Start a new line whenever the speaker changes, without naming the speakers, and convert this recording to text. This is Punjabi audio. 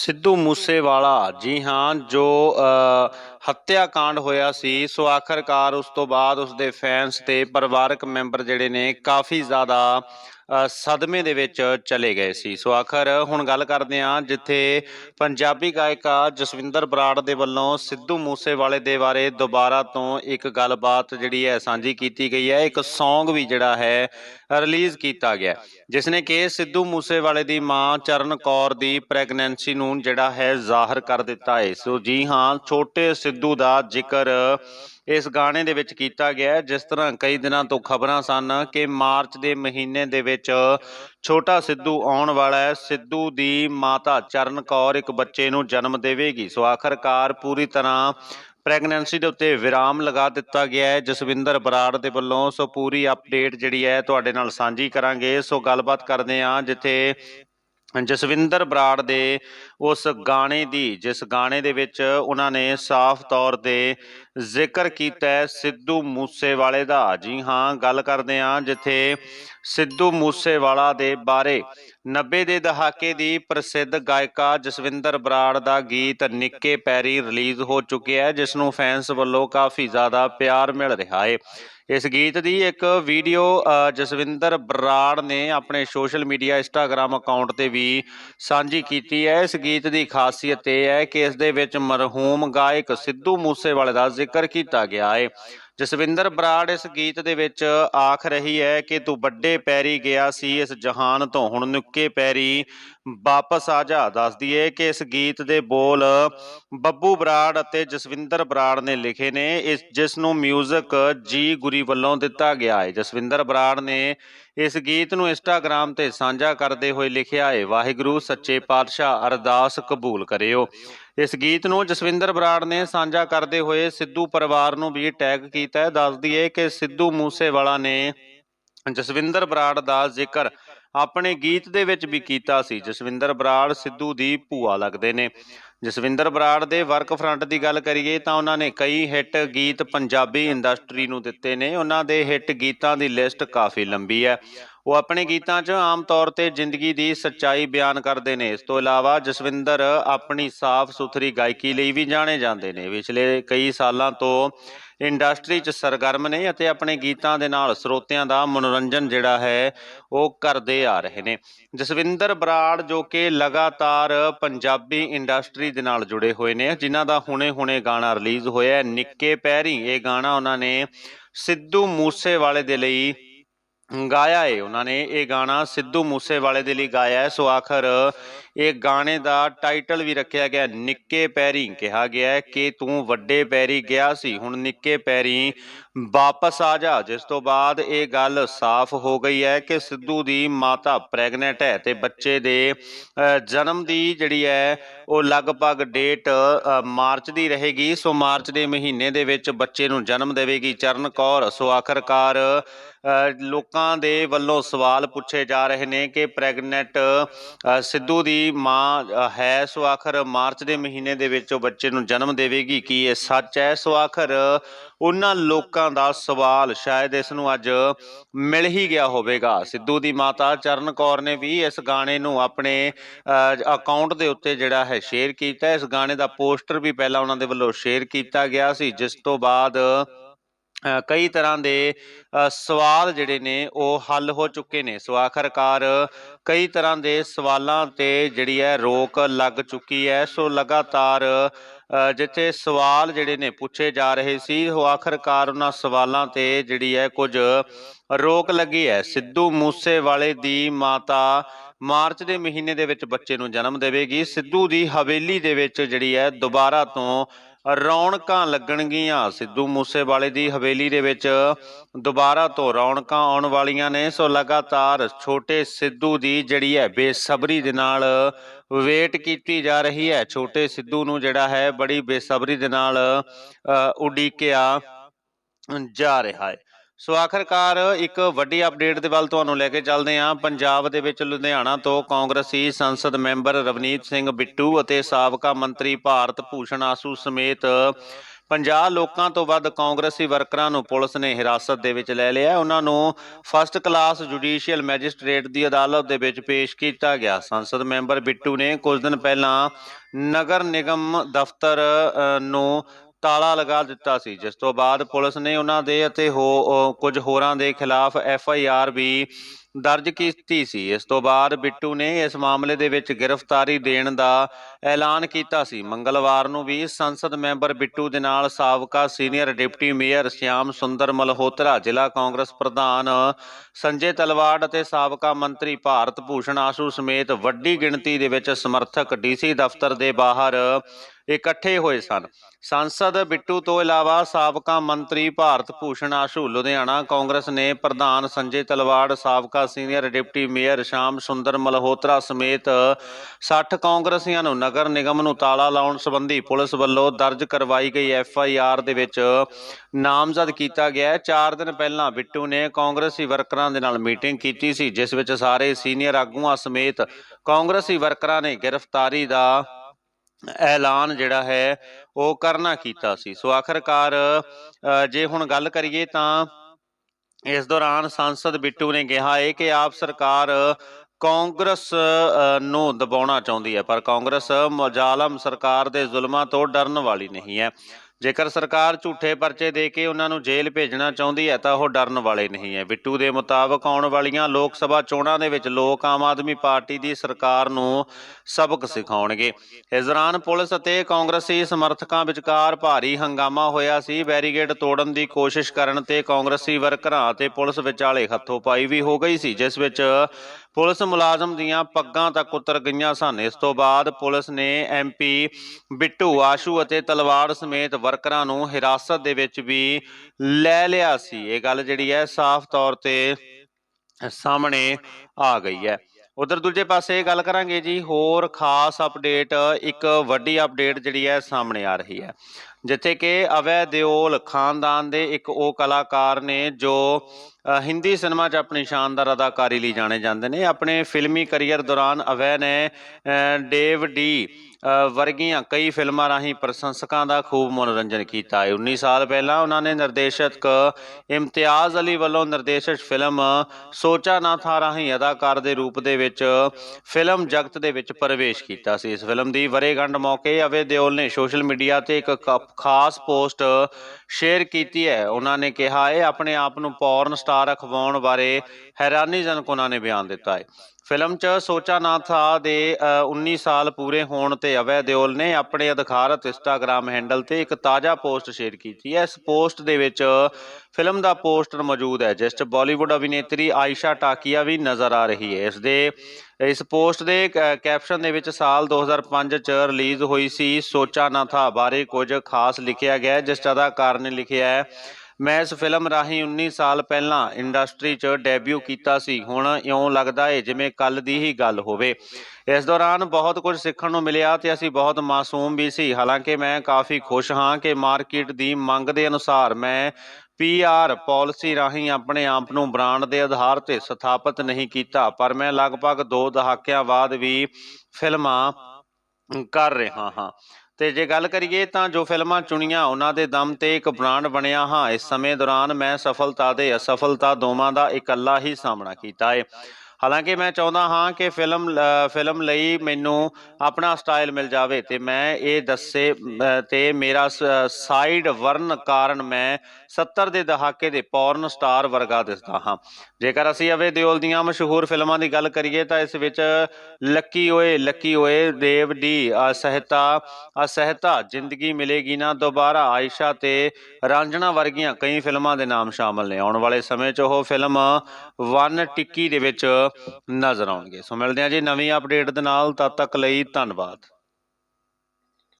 ਸਿੱਧੂ ਮੂਸੇਵਾਲਾ ਜੀ ਹਾਂ ਜੋ ਹੱਤਿਆ ਕਾਂਡ ਹੋਇਆ ਸੀ, ਸੋ ਆਖਰਕਾਰ ਉਸ ਤੋਂ ਬਾਅਦ ਉਸ ਦੇ ਫੈਨਸ ਤੇ ਪਰਿਵਾਰਕ ਮੈਂਬਰ ਜਿਹੜੇ ਨੇ ਕਾਫੀ ਜ਼ਿਆਦਾ ਸਦਮੇ ਦੇ ਵਿੱਚ ਚਲੇ ਗਏ ਸੀ। ਸੋ ਆਖਰ ਹੁਣ ਗੱਲ ਕਰਦੇ ਹਾਂ, ਜਿੱਥੇ ਪੰਜਾਬੀ ਗਾਇਕਾ ਜਸਵਿੰਦਰ ਬਰਾੜ ਦੇ ਵੱਲੋਂ ਸਿੱਧੂ ਮੂਸੇਵਾਲੇ ਦੇ ਬਾਰੇ ਦੁਬਾਰਾ ਤੋਂ ਇੱਕ ਗੱਲਬਾਤ ਜਿਹੜੀ ਹੈ ਸਾਂਝੀ ਕੀਤੀ ਗਈ ਹੈ। ਇੱਕ Song ਵੀ ਜਿਹੜਾ ਹੈ ਰਿਲੀਜ਼ ਕੀਤਾ ਗਿਆ ਜਿਸ ਨੇ ਕਿ ਸਿੱਧੂ ਮੂਸੇਵਾਲੇ ਦੀ ਮਾਂ ਚਰਨ ਕੌਰ ਦੀ ਪ੍ਰੈਗਨੈਂਸੀ ਨੂੰ ਜਿਹੜਾ ਹੈ ਜ਼ਾਹਰ ਕਰ ਦਿੱਤਾ ਹੈ। ਸੋ ਜੀ ਹਾਂ, ਛੋਟੇ ਸਿੱਧੂ ਦਾ ਜ਼ਿਕਰ ਇਸ ਗਾਣੇ ਦੇ ਵਿੱਚ ਕੀਤਾ ਗਿਆ ਹੈ। ਜਿਸ ਤਰ੍ਹਾਂ ਕਈ ਦਿਨਾਂ ਤੋਂ ਖਬਰਾਂ ਸਨ ਕਿ ਮਾਰਚ ਦੇ ਮਹੀਨੇ ਦੇ ਵਿੱਚ ਛੋਟਾ ਸਿੱਧੂ ਆਉਣ ਵਾਲਾ ਹੈ। ਸਿੱਧੂ ਦੀ ਮਾਤਾ ਚਰਨ ਕੌਰ ਇੱਕ ਬੱਚੇ ਨੂੰ ਜਨਮ ਦੇਵੇਗੀ। ਸੋ ਆਖਰਕਾਰ ਪੂਰੀ ਤਰ੍ਹਾਂ ਪ੍ਰੈਗਨੈਂਸੀ ਦੇ ਉੱਤੇ ਵਿਰਾਮ ਲਗਾ ਦਿੱਤਾ ਗਿਆ ਹੈ ਜਸਵਿੰਦਰ ਬਰਾੜ ਦੇ ਵੱਲੋਂ। ਸੋ ਪੂਰੀ ਅਪਡੇਟ ਜਿਹੜੀ ਹੈ ਤੁਹਾਡੇ ਨਾਲ ਸਾਂਝੀ ਕਰਾਂਗੇ। ਸੋ ਗੱਲਬਾਤ ਕਰਦੇ ਹਾਂ ਜਿੱਥੇ ਜਸਵਿੰਦਰ ਬਰਾੜ ਦੇ ਉਸ ਗਾਣੇ ਦੀ, ਜਿਸ ਗਾਣੇ ਦੇ ਵਿੱਚ ਉਹਨਾਂ ਨੇ ਸਾਫ਼ ਤੌਰ ਤੇ ਜ਼ਿਕਰ ਕੀਤਾ ਸਿੱਧੂ ਮੂਸੇਵਾਲੇ ਦਾ। ਜੀ ਹਾਂ, ਗੱਲ ਕਰਦੇ ਹਾਂ ਜਿੱਥੇ ਸਿੱਧੂ ਮੂਸੇਵਾਲਾ ਦੇ ਬਾਰੇ। 90 ਦੇ ਦਹਾਕੇ ਦੀ ਪ੍ਰਸਿੱਧ ਗਾਇਕਾ ਜਸਵਿੰਦਰ ਬਰਾੜ ਦਾ ਗੀਤ ਨਿੱਕੇ ਪੈਰੀ ਰਿਲੀਜ਼ ਹੋ ਚੁੱਕਿਆ ਹੈ, ਜਿਸ ਨੂੰ ਫੈਨਸ ਵੱਲੋਂ ਕਾਫੀ ਜ਼ਿਆਦਾ ਪਿਆਰ ਮਿਲ ਰਿਹਾ ਹੈ। ਇਸ ਗੀਤ ਦੀ ਇੱਕ ਵੀਡੀਓ ਜਸਵਿੰਦਰ ਬਰਾੜ ਨੇ ਆਪਣੇ ਸੋਸ਼ਲ ਮੀਡੀਆ ਇੰਸਟਾਗ੍ਰam ਅਕਾਊਂਟ ਤੇ ਵੀ ਸਾਂਝੀ ਕੀਤੀ ਹੈ। ਇਸ ਗੀਤ ਦੀ ਖਾਸੀਅਤ ਇਹ ਹੈ ਕਿ ਇਸ ਦੇ ਵਿੱਚ ਮਰਹੂਮ ਗਾਇਕ ਸਿੱਧੂ ਮੂਸੇਵਾਲੇ ਦਾ ਜ਼ਿਕਰ ਕੀਤਾ ਗਿਆ ਹੈ ਜਸਵਿੰਦਰ ਬਰਾੜ, ਇਸ ਗੀਤ ਦੇ ਵਿੱਚ ਆਖ ਰਹੀ ਹੈ ਕਿ ਤੂੰ ਵੱਡੇ ਪੈਰੀ ਗਿਆ ਸੀ, ਇਸ ਜਹਾਨ ਤੋਂ ਹੁਣ ਨੁੱਕੇ ਪੈਰੀ ਵਾਪਸ ਆ ਜਾ। ਦੱਸਦੀ ਹੈ ਕਿ ਇਸ ਗੀਤ ਦੇ ਬੋਲ ਬੱਬੂ ਬਰਾੜ ਅਤੇ ਜਸਵਿੰਦਰ ਬਰਾੜ ਨੇ ਲਿਖੇ ਨੇ। ਇਸ, ਜਿਸ ਨੂੰ 뮤직 ਜੀ ਗੁਰੀ ਵੱਲੋਂ ਦਿੱਤਾ ਗਿਆ ਹੈ ਜਸਵਿੰਦਰ ਬਰਾੜ ਨੇ ਇਸ ਗੀਤ ਨੂੰ ਇੰਸਟਾਗ੍ਰam ਤੇ ਸਾਂਝਾ ਕਰਦੇ ਹੋਏ ਲਿਖਿਆ ਹੈ, ਵਾਹਿਗੁਰੂ, ਸੱਚੇ ਪਾਤਸ਼ਾਹ ਅਰਦਾਸ ਕਬੂਲ ਕਰਿਓ। ਇਸ ਗੀਤ ਨੂੰ ਜਸਵਿੰਦਰ ਬਰਾੜ ਨੇ ਸਾਂਝਾ ਕਰਦੇ ਹੋਏ ਸਿੱਧੂ ਪਰਿਵਾਰ ਨੂੰ ਵੀ ਟੈਗ ਕੀਤਾ ਹੈ। ਦੱਸਦੀ ਹੈ ਕਿ ਸਿੱਧੂ ਮੂਸੇਵਾਲਾ ਨੇ ਜਸਵਿੰਦਰ ਬਰਾੜ ਦਾ ਜ਼ਿਕਰ ਆਪਣੇ ਗੀਤ ਦੇ ਵਿੱਚ ਵੀ ਕੀਤਾ ਸੀ। ਜਸਵਿੰਦਰ ਬਰਾੜ ਸਿੱਧੂ ਦੀ ਭੂਆ ਲੱਗਦੇ ਨੇ। ਜਸਵਿੰਦਰ ਬਰਾੜ ਦੇ ਵਰਕ ਫਰੰਟ ਦੀ ਗੱਲ ਕਰੀਏ ਤਾਂ ਉਹਨਾਂ ਨੇ ਕਈ ਹਿੱਟ ਗੀਤ ਪੰਜਾਬੀ ਇੰਡਸਟਰੀ ਨੂੰ ਦਿੱਤੇ ਨੇ। ਉਹਨਾਂ ਦੇ ਹਿੱਟ ਗੀਤਾਂ ਦੀ ਲਿਸਟ ਕਾਫੀ ਲੰਬੀ ਹੈ। ਉਹ ਆਪਣੇ ਗੀਤਾਂ 'ਚ ਆਮ ਤੌਰ ਤੇ ਜ਼ਿੰਦਗੀ ਦੀ ਸੱਚਾਈ ਬਿਆਨ ਕਰਦੇ ਨੇ। ਇਸ ਤੋਂ ਇਲਾਵਾ ਜਸਵਿੰਦਰ ਆਪਣੀ ਸਾਫ਼ ਸੁਥਰੀ ਗਾਇਕੀ ਲਈ ਵੀ ਜਾਣੇ ਜਾਂਦੇ ਨੇ। ਪਿਛਲੇ ਕਈ ਸਾਲਾਂ ਤੋਂ ਇੰਡਸਟਰੀ 'ਚ ਸਰਗਰਮ ਨੇ ਅਤੇ ਆਪਣੇ ਗੀਤਾਂ ਦੇ ਨਾਲ ਸਰੋਤਿਆਂ ਦਾ ਮਨੋਰੰਜਨ ਜਿਹੜਾ ਹੈ, ਉਹ ਕਰਦੇ ਆ ਰਹੇ ਨੇ। ਜਸਵਿੰਦਰ ਬਰਾੜ ਜੋ ਕਿ ਲਗਾਤਾਰ ਪੰਜਾਬੀ ਇੰਡਸਟਰੀ ਦੇ ਨਾਲ ਜੁੜੇ ਹੋਏ ਨੇ, ਜਿਨ੍ਹਾਂ ਦਾ ਹੁਣੇ-ਹੁਣੇ ਗਾਣਾ ਰਿਲੀਜ਼ ਹੋਇਆ ਨਿੱਕੇ ਪੈਰੀ, ਇਹ ਗਾਣਾ ਉਹਨਾਂ ਨੇ ਸਿੱਧੂ ਮੂਸੇਵਾਲੇ ਦੇ ਲਈ ਗਾਇਆ ਏ, ਉਹਨਾਂ ਨੇ। ਇਹ ਗਾਣਾ ਸਿੱਧੂ ਮੂਸੇਵਾਲੇ ਦੇ ਲਈ ਗਾਇਆ ਹੈ ਸੋ ਆਖਰ ਇਹ ਗਾਣੇ ਦਾ ਟਾਈਟਲ ਵੀ ਰੱਖਿਆ ਗਿਆ। ਨਿੱਕੇ ਪੈਰੀ ਕਿਹਾ ਗਿਆ ਹੈ ਕਿ ਤੂੰ ਵੱਡੇ ਪੈਰੀ ਗਿਆ ਸੀ। ਹੁਣ ਨਿੱਕੇ ਪੈਰੀ ਵਾਪਸ ਆ ਜਾ। ਜਿਸ ਤੋਂ ਬਾਅਦ ਇਹ ਗੱਲ ਸਾਫ਼ ਹੋ ਗਈ ਹੈ ਕਿ ਸਿੱਧੂ ਦੀ ਮਾਤਾ ਪ੍ਰੈਗਨੈਂਟ ਹੈ ਤੇ ਬੱਚੇ ਦੇ ਜਨਮ ਦੀ ਜਿਹੜੀ ਹੈ ਉਹ ਲਗਭਗ ਡੇਟ ਮਾਰਚ ਦੀ ਰਹੇਗੀ। ਸੋ ਮਾਰਚ ਦੇ ਮਹੀਨੇ ਦੇ ਵਿੱਚ ਬੱਚੇ ਨੂੰ ਜਨਮ ਦੇਵੇਗੀ ਚਰਨ ਕੌਰ। ਸੋ ਆਖਰਕਾਰ ਲੋਕਾਂ ਦੇ ਵੱਲੋਂ ਸਵਾਲ ਪੁੱਛੇ ਜਾ ਰਹੇ ਨੇ ਕਿ ਪ੍ਰੈਗਨੈਂਟ ਸਿੱਧੂ ਦੀ ਮਾਂ ਹੈ ਸੋ ਆਖਰ ਮਾਰਚ ਦੇ ਮਹੀਨੇ ਦੇ ਵਿੱਚ ਉਹ ਬੱਚੇ ਨੂੰ ਜਨਮ ਦੇਵੇਗੀ, ਕੀ ਇਹ ਸੱਚ ਹੈ? ਸੋ ਆਖਰ ਉਹਨਾਂ ਲੋਕਾਂ ਦਾ ਸਵਾਲ ਸ਼ਾਇਦ ਇਸ ਨੂੰ ਅੱਜ ਮਿਲ ਹੀ ਗਿਆ ਹੋਵੇਗਾ। ਸਿੱਧੂ ਦੀ ਮਾਤਾ ਚਰਨ ਕੌਰ ਨੇ ਵੀ ਇਸ ਗਾਣੇ ਨੂੰ ਆਪਣੇ ਅਕਾਊਂਟ ਦੇ ਉੱਤੇ ਜਿਹੜਾ ਹੈ ਸ਼ੇਅਰ ਕੀਤਾ। ਇਸ ਗਾਣੇ ਦਾ ਪੋਸਟਰ ਵੀ ਪਹਿਲਾਂ ਉਹਨਾਂ ਦੇ ਵੱਲੋਂ ਸ਼ੇਅਰ ਕੀਤਾ ਗਿਆ ਸੀ, ਜਿਸ ਤੋਂ ਬਾਅਦ ਕਈ ਤਰ੍ਹਾਂ ਦੇ ਸਵਾਲ ਜਿਹੜੇ ਨੇ ਉਹ ਹੱਲ ਹੋ ਚੁੱਕੇ ਨੇ। ਸੋ ਆਖਰਕਾਰ ਕਈ ਤਰ੍ਹਾਂ ਦੇ ਸਵਾਲਾਂ ਤੇ ਜਿਹੜੀ ਹੈ ਰੋਕ ਲੱਗ ਚੁੱਕੀ ਹੈ। ਸੋ ਲਗਾਤਾਰ ਜਿੱਥੇ ਸਵਾਲ ਜਿਹੜੇ ਨੇ ਪੁੱਛੇ ਜਾ ਰਹੇ ਸੀ, ਉਹ ਆਖਰਕਾਰ ਉਹਨਾਂ ਸਵਾਲਾਂ ਤੇ ਜਿਹੜੀ ਹੈ ਕੁਝ ਰੋਕ ਲੱਗੀ ਹੈ। ਸਿੱਧੂ ਮੂਸੇਵਾਲੇ ਦੀ ਮਾਤਾ ਮਾਰਚ ਦੇ ਮਹੀਨੇ ਦੇ ਵਿੱਚ ਬੱਚੇ ਨੂੰ ਜਨਮ ਦੇਵੇਗੀ। ਸਿੱਧੂ ਦੀ ਹਵੇਲੀ ਦੇ ਵਿੱਚ ਜਿਹੜੀ ਹੈ ਦੁਬਾਰਾ ਤੋਂ ਰੌਣਕਾਂ ਲੱਗਣਗੀਆਂ। ਸਿੱਧੂ ਮੂਸੇਵਾਲੇ ਦੀ ਹਵੇਲੀ ਦੇ ਵਿੱਚ ਦੁਬਾਰਾ ਤੋਂ ਰੌਣਕਾਂ ਆਉਣ ਵਾਲੀਆਂ ਨੇ। ਸੋ ਲਗਾਤਾਰ ਛੋਟੇ ਸਿੱਧੂ ਦੀ ਜਿਹੜੀ ਹੈ ਬੇਸਬਰੀ ਦੇ ਨਾਲ ਵੇਟ ਕੀਤੀ ਜਾ ਰਹੀ ਹੈ। ਛੋਟੇ ਸਿੱਧੂ ਨੂੰ ਜਿਹੜਾ ਹੈ ਬੜੀ ਬੇਸਬਰੀ ਦੇ ਨਾਲ ਅ, ਉਡੀਕਿਆ ਜਾ ਰਿਹਾ ਹੈ। ਸੋ ਆਖਰਕਾਰ ਇੱਕ ਵੱਡੀ ਅਪਡੇਟ ਦੇ ਵੱਲ ਤੁਹਾਨੂੰ ਲੈ ਕੇ ਚੱਲਦੇ ਹਾਂ। ਪੰਜਾਬ ਦੇ ਵਿੱਚ ਲੁਧਿਆਣਾ ਤੋਂ ਕਾਂਗਰਸੀ ਸੰਸਦ ਮੈਂਬਰ ਰਵਨੀਤ ਸਿੰਘ ਬਿੱਟੂ ਅਤੇ ਸਾਬਕਾ ਮੰਤਰੀ ਭਾਰਤ ਭੂਸ਼ਣ ਆਸੂ ਸਮੇਤ 50 ਲੋਕਾਂ ਤੋਂ ਵੱਧ ਕਾਂਗਰਸੀ ਵਰਕਰਾਂ ਨੂੰ ਪੁਲਿਸ ਨੇ ਹਿਰਾਸਤ ਦੇ ਵਿੱਚ ਲੈ ਲਿਆ। ਉਹਨਾਂ ਨੂੰ ਫਸਟ ਕਲਾਸ ਜੁਡੀਸ਼ੀਅਲ ਮੈਜਿਸਟ੍ਰੇਟ ਦੀ ਅਦਾਲਤ ਦੇ ਵਿੱਚ ਪੇਸ਼ ਕੀਤਾ ਗਿਆ। ਸੰਸਦ ਮੈਂਬਰ ਬਿੱਟੂ ਨੇ ਕੁਝ ਦਿਨ ਪਹਿਲਾਂ ਨਗਰ ਨਿਗਮ ਦਫ਼ਤਰ ਨੂੰ ਤਾਲਾ ਲਗਾ ਦਿੱਤਾ ਸੀ। ਜਿਸ ਤੋਂ ਬਾਅਦ ਪੁਲਿਸ ਨੇ ਉਹਨਾਂ ਦੇ ਅਤੇ ਹੋ ਕੁਝ ਹੋਰਾਂ ਦੇ ਖਿਲਾਫ ਐਫ ਆਈ ਆਰ ਵੀ ਦਰਜ ਕੀਤੀ ਸੀ। ਇਸ ਤੋਂ ਬਾਅਦ ਬਿੱਟੂ ਨੇ ਇਸ ਮਾਮਲੇ ਦੇ ਵਿੱਚ ਗ੍ਰਿਫਤਾਰੀ ਦੇਣ ਦਾ ਐਲਾਨ ਕੀਤਾ ਸੀ। ਮੰਗਲਵਾਰ ਨੂੰ ਵੀ ਸੰਸਦ ਮੈਂਬਰ ਬਿੱਟੂ ਦੇ ਨਾਲ ਸਾਬਕਾ senior deputy mayor Shyam Sundar Malhotra, ਜ਼ਿਲ੍ਹਾ ਕਾਂਗਰਸ ਪ੍ਰਧਾਨ ਸੰਜੇ ਤਲਵਾੜ ਅਤੇ ਸਾਬਕਾ ਮੰਤਰੀ ਭਾਰਤ ਭੂਸ਼ਣ ਆਸ਼ੂ ਸਮੇਤ ਵੱਡੀ ਗਿਣਤੀ ਦੇ ਵਿੱਚ ਸਮਰਥਕ ਡੀਸੀ ਦਫ਼ਤਰ ਦੇ ਬਾਹਰ ਇਕੱਠੇ ਹੋਏ ਸਨ। ਸੰਸਦ ਬਿੱਟੂ ਤੋਂ ਇਲਾਵਾ ਸਾਬਕਾ ਮੰਤਰੀ ਭਾਰਤ ਭੂਸ਼ਣ ਆਸ਼ੂ, ਲੁਧਿਆਣਾ ਕਾਂਗਰਸ ਨੇ ਪ੍ਰਧਾਨ ਸੰਜੇ ਤਲਵਾੜ, ਸਾਬਕਾ ਸੀਨੀਅਰ ਡਿਪਟੀ ਮੇਅਰ ਸ਼ਾਮ ਸੁੰਦਰ ਮਲਹੋਤਰਾ ਸਮੇਤ 60 ਕਾਂਗਰਸੀਆਂ ਨੂੰ ਨਗਰ ਨਿਗਮ ਨੂੰ ਤਾਲਾ ਲਾਉਣ ਸੰਬੰਧੀ ਪੁਲਿਸ ਵੱਲੋਂ ਦਰਜ ਕਰਵਾਈ ਗਈ ਐਫ ਆਈ ਆਰ ਦੇ ਵਿੱਚ ਨਾਮਜ਼ਦ ਕੀਤਾ ਗਿਆ ਹੈ। 4 ਦਿਨ ਪਹਿਲਾਂ ਬਿੱਟੂ ਨੇ ਕਾਂਗਰਸੀ ਵਰਕਰਾਂ ਦੇ ਨਾਲ ਮੀਟਿੰਗ ਕੀਤੀ ਸੀ, ਜਿਸ ਵਿੱਚ ਸਾਰੇ ਸੀਨੀਅਰ ਆਗੂਆਂ ਸਮੇਤ ਕਾਂਗਰਸੀ ਵਰਕਰਾਂ ਨੇ ਗ੍ਰਿਫਤਾਰੀ ਦਾ ਐਲਾਨ ਜਿਹੜਾ ਹੈ ਉਹ ਕਰਨਾ ਕੀਤਾ ਸੀ। ਸੋ ਆਖਰਕਾਰ ਅ, ਜੇ ਹੁਣ ਗੱਲ ਕਰੀਏ ਤਾਂ ਇਸ ਦੌਰਾਨ ਸੰਸਦ ਬਿੱਟੂ ਨੇ ਕਿਹਾ ਹੈ ਕਿ ਆਪ ਸਰਕਾਰ ਕਾਂਗਰਸ ਅ, ਨੂੰ ਦਬਾਉਣਾ ਚਾਹੁੰਦੀ ਹੈ ਪਰ ਕਾਂਗਰਸ ਮੁਜਾਲਮ ਸਰਕਾਰ ਦੇ ਜ਼ੁਲਮਾਂ ਤੋਂ ਡਰਨ ਵਾਲੀ ਨਹੀਂ ਹੈ। ਜੇਕਰ ਸਰਕਾਰ ਝੂਠੇ ਪਰਚੇ ਦੇ ਕੇ ਉਹਨਾਂ ਨੂੰ ਜੇਲ੍ਹ ਭੇਜਣਾ ਚਾਹੁੰਦੀ ਹੈ, ਤਾਂ ਉਹ ਡਰਨ ਵਾਲੇ ਨਹੀਂ ਹੈ। ਬਿੱਟੂ ਦੇ ਮੁਤਾਬਕ ਆਉਣ ਵਾਲੀਆਂ ਲੋਕ ਸਭਾ ਚੋਣਾਂ ਦੇ ਵਿੱਚ ਲੋਕ ਆਮ ਆਦਮੀ ਪਾਰਟੀ ਦੀ ਸਰਕਾਰ ਨੂੰ ਸਬਕ ਸਿਖਾਉਣਗੇ। ਇਸ ਦੌਰਾਨ ਪੁਲਿਸ ਅਤੇ ਕਾਂਗਰਸੀ ਸਮਰਥਕਾਂ ਵਿਚਕਾਰ ਭਾਰੀ ਹੰਗਾਮਾ ਹੋਇਆ ਸੀ। ਬੈਰੀਗੇਡ ਤੋੜਨ ਦੀ ਕੋਸ਼ਿਸ਼ ਕਰਨ ਤੇ ਕਾਂਗਰਸੀ ਵਰਕਰਾਂ ਅਤੇ ਪੁਲਿਸ ਵਿਚਾਲੇ ਹੱਥੋਂ-ਪਾਈ ਵੀ ਹੋ ਗਈ ਸੀ, ਜਿਸ ਵਿੱਚ ਪੁਲਿਸ ਮੁਲਾਜ਼ਮ ਦੀਆਂ ਪੱਗਾਂ ਤੱਕ ਉਤਰ ਗਈਆਂ ਸਨ। ਇਸ ਤੋਂ ਬਾਅਦ ਪੁਲਿਸ ਨੇ ਐਮਪੀ ਬਿੱਟੂ, ਆਸ਼ੂ ਅਤੇ ਤਲਵਾੜ ਸਮੇਤ ਵਰਕਰਾਂ ਨੂੰ ਹਿਰਾਸਤ ਦੇ ਵਿੱਚ ਵੀ ਲੈ ਲਿਆ ਸੀ। ਇਹ ਗੱਲ ਜਿਹੜੀ ਹੈ ਸਾਫ਼ ਤੌਰ ਤੇ ਸਾਹਮਣੇ ਆ ਗਈ ਹੈ। ਉਧਰ ਦੂਜੇ ਪਾਸੇ ਗੱਲ ਕਰਾਂਗੇ ਜੀ, ਹੋਰ ਖਾਸ ਅਪਡੇਟ ਇੱਕ ਵੱਡੀ ਅਪਡੇਟ ਜਿਹੜੀ ਹੈ ਸਾਹਮਣੇ ਆ ਰਹੀ ਹੈ। ਜਿੱਥੇ ਕਿ ਅਵੈ ਦਿਓਲ ਖਾਨਦਾਨ ਦੇ ਇੱਕ ਉਹ ਕਲਾਕਾਰ ਨੇ ਜੋ ਹਿੰਦੀ ਸਿਨੇਮਾ 'ਚ ਆਪਣੀ ਸ਼ਾਨਦਾਰ ਅਦਾਕਾਰੀ ਲਈ ਜਾਣੇ ਜਾਂਦੇ ਨੇ। ਆਪਣੇ ਫਿਲਮੀ ਕੈਰੀਅਰ ਦੌਰਾਨ ਅਵੈ ਨੇ ਡੇਵ ਡੀ ਵਰਗੀਆਂ ਕਈ ਫਿਲਮਾਂ ਰਾਹੀਂ ਪ੍ਰਸ਼ੰਸਕਾਂ ਦਾ ਖੂਬ ਮਨੋਰੰਜਨ ਕੀਤਾ। ਹੈ 19 ਸਾਲ ਪਹਿਲਾਂ ਉਹਨਾਂ ਨੇ ਨਿਰਦੇਸ਼ਕ ਇਮਤਿਆਜ਼ ਅਲੀ ਵੱਲੋਂ ਨਿਰਦੇਸ਼ਿਤ ਫਿਲਮ ਸੋਚਾ ਨਾ ਥਾ ਰਾਹੀਂ ਅਦਾਕਾਰ ਦੇ ਰੂਪ ਦੇ ਵਿੱਚ ਫਿਲਮ ਜਗਤ ਦੇ ਵਿੱਚ ਪ੍ਰਵੇਸ਼ ਕੀਤਾ ਸੀ। ਇਸ ਫਿਲਮ ਦੀ ਵਰੇਗੰਢ ਮੌਕੇ ਅਵੇ ਦਿਓਲ ਨੇ ਸੋਸ਼ਲ ਮੀਡੀਆ ਤੇ ਇੱਕ ਖਾਸ ਪੋਸਟ ਸ਼ੇਅਰ ਕੀਤੀ ਹੈ। ਉਹਨਾਂ ਨੇ ਕਿਹਾ ਹੈ ਆਪਣੇ ਆਪ ਨੂੰ ਪੌਰਨ ਸਟਾਰ ਅਖਵਾਉਣ ਬਾਰੇ ਹੈਰਾਨੀਜਨਕ ਉਹਨਾਂ ਨੇ ਬਿਆਨ ਦਿੱਤਾ ਹੈ। ਫਿਲਮ 'ਚ ਸੋਚਾ ਨਾ ਥਾ ਦੇ ਅ, 19 ਸਾਲ ਪੂਰੇ ਹੋਣ ਤੇ ਅਵੈ ਦਿਓਲ ਨੇ ਆਪਣੇ ਅਧਿਕਾਰਤ ਇੰਸਟਾਗ੍ਰam ਹੈਂਡਲ ਤੇ ਇੱਕ ਤਾਜ਼ਾ ਪੋਸਟ ਸ਼ੇਅਰ ਕੀਤੀ ਹੈ। ਇਸ ਪੋਸਟ ਦੇ ਵਿੱਚ ਫਿਲਮ ਦਾ ਪੋਸਟਰ ਮੌਜੂਦ ਹੈ ਜਿਸ 'ਚ ਬਾਲੀਵੁੱਡ ਅਭਿਨੇਤਰੀ ਆਇਸ਼ਾ ਟਾਕੀਆ ਵੀ ਨਜ਼ਰ ਆ ਰਹੀ ਹੈ। ਇਸ ਦੇ ਇਸ ਪੋਸਟ ਦੇ ਕ- ਕੈਪਸ਼ਨ ਦੇ ਵਿੱਚ ਸਾਲ 2005 ਚ ਰਿਲੀਜ਼ ਹੋਈ ਸੀ ਸੋਚਾ ਨਾ ਥਾ ਬਾਰੇ ਕੁਝ ਖਾਸ ਲਿਖਿਆ ਗਿਆ ਜਿਸ 'ਚ ਕਾਰਨ ਲਿਖਿਆ ਹੈ ਮੈਂ ਇਸ ਫਿਲਮ ਰਾਹੀਂ 19 ਸਾਲ ਪਹਿਲਾਂ ਇੰਡਸਟਰੀ 'ਚ ਡੈਬਿਊ ਕੀਤਾ ਸੀ। ਹੁਣ ਇਉਂ ਲੱਗਦਾ ਏ ਜਿਵੇਂ ਕੱਲ ਦੀ ਹੀ ਗੱਲ ਹੋਵੇ। ਇਸ ਦੌਰਾਨ ਬਹੁਤ ਕੁਝ ਸਿੱਖਣ ਨੂੰ ਮਿਲਿਆ ਤੇ ਅਸੀਂ ਬਹੁਤ ਮਾਸੂਮ ਵੀ ਸੀ। ਹਾਲਾਂਕਿ ਮੈਂ ਕਾਫੀ ਖੁਸ਼ ਹਾਂ ਕਿ ਮਾਰਕੀਟ ਦੀ ਮੰਗ ਦੇ ਅਨੁਸਾਰ ਮੈਂ ਪੀਆਰ ਪਾਲਿਸੀ ਰਾਹੀਂ ਆਪਣੇ ਆਪ ਨੂੰ ਬ੍ਰਾਂਡ ਦੇ ਆਧਾਰ ਤੇ ਸਥਾਪਿਤ ਨਹੀਂ ਕੀਤਾ, ਪਰ ਮੈਂ ਲਗਭਗ 2 ਦਹਾਕਿਆਂ ਬਾਅਦ ਵੀ ਫਿਲਮਾਂ ਕਰ ਰਿਹਾ ਹਾਂ। ਤੇ ਜੇ ਗੱਲ ਕਰੀਏ ਤਾਂ ਜੋ ਫਿਲਮਾਂ ਚੁਣੀਆਂ ਉਹਨਾਂ ਦੇ ਦਮ ਤੇ ਇੱਕ ਬ੍ਰਾਂਡ ਬਣਿਆ ਹਾਂ, ਇਸ ਸਮੇਂ ਦੌਰਾਨ ਮੈਂ ਸਫਲਤਾ ਤੇ ਅਸਫਲਤਾ ਦੋਵਾਂ ਦਾ ਇਕੱਲਾ ਹੀ ਸਾਹਮਣਾ ਕੀਤਾ ਹੈ ਹਾਲਾਂਕਿ ਮੈਂ ਚਾਹੁੰਦਾ ਹਾਂ ਕਿ ਫਿਲਮ ਫਿਲਮ ਲਈ ਮੈਨੂੰ ਆਪਣਾ ਸਟਾਈਲ ਮਿਲ ਜਾਵੇ ਤੇ ਮੈਂ ਇਹ ਦੱਸੇ ਅ, ਤੇ ਮੇਰਾ ਸ- ਸਾਈਡ ਵਰਨ ਕਾਰਨ ਮੈਂ 70 ਦੇ ਦਹਾਕੇ ਦੇ ਪੌਰਨ ਸਟਾਰ ਵਰਗਾ ਦਿਸਦਾ ਹਾਂ। ਜੇਕਰ ਅਸੀਂ ਅਵੇ ਦਿਓਲ ਦੀਆਂ ਮਸ਼ਹੂਰ ਫਿਲਮਾਂ ਦੀ ਗੱਲ ਕਰੀਏ ਤਾਂ ਇਸ ਵਿੱਚ ਲੱਕੀ ਓਏ ਲੱਕੀ ਓਏ ਦੇਵ ਡੀ ਅਸਹਿਤਾ ਅਸਹਿਤਾ ਜ਼ਿੰਦਗੀ ਮਿਲੇਗੀ ਨਾ ਦੁਬਾਰਾ ਆਇਸ਼ਾ ਤੇ ਰਾਂਝਣਾ ਵਰਗੀਆਂ ਕਈ ਫਿਲਮਾਂ ਦੇ ਨਾਮ ਸ਼ਾਮਲ ਨੇ। ਆਉਣ ਵਾਲੇ ਸਮੇਂ 'ਚ ਉਹ ਫਿਲਮ ਵਨ ਟਿੱਕੀ ਦੇ ਵਿੱਚ ਨਜ਼ਰ ਆਉਣਗੇ। ਸੋ ਮਿਲਦੇ ਹਾਂ ਜੀ ਨਵੀਂ ਅਪਡੇਟ ਦੇ ਨਾਲ। ਤਦ ਤੱਕ ਲਈ ਧੰਨਵਾਦ।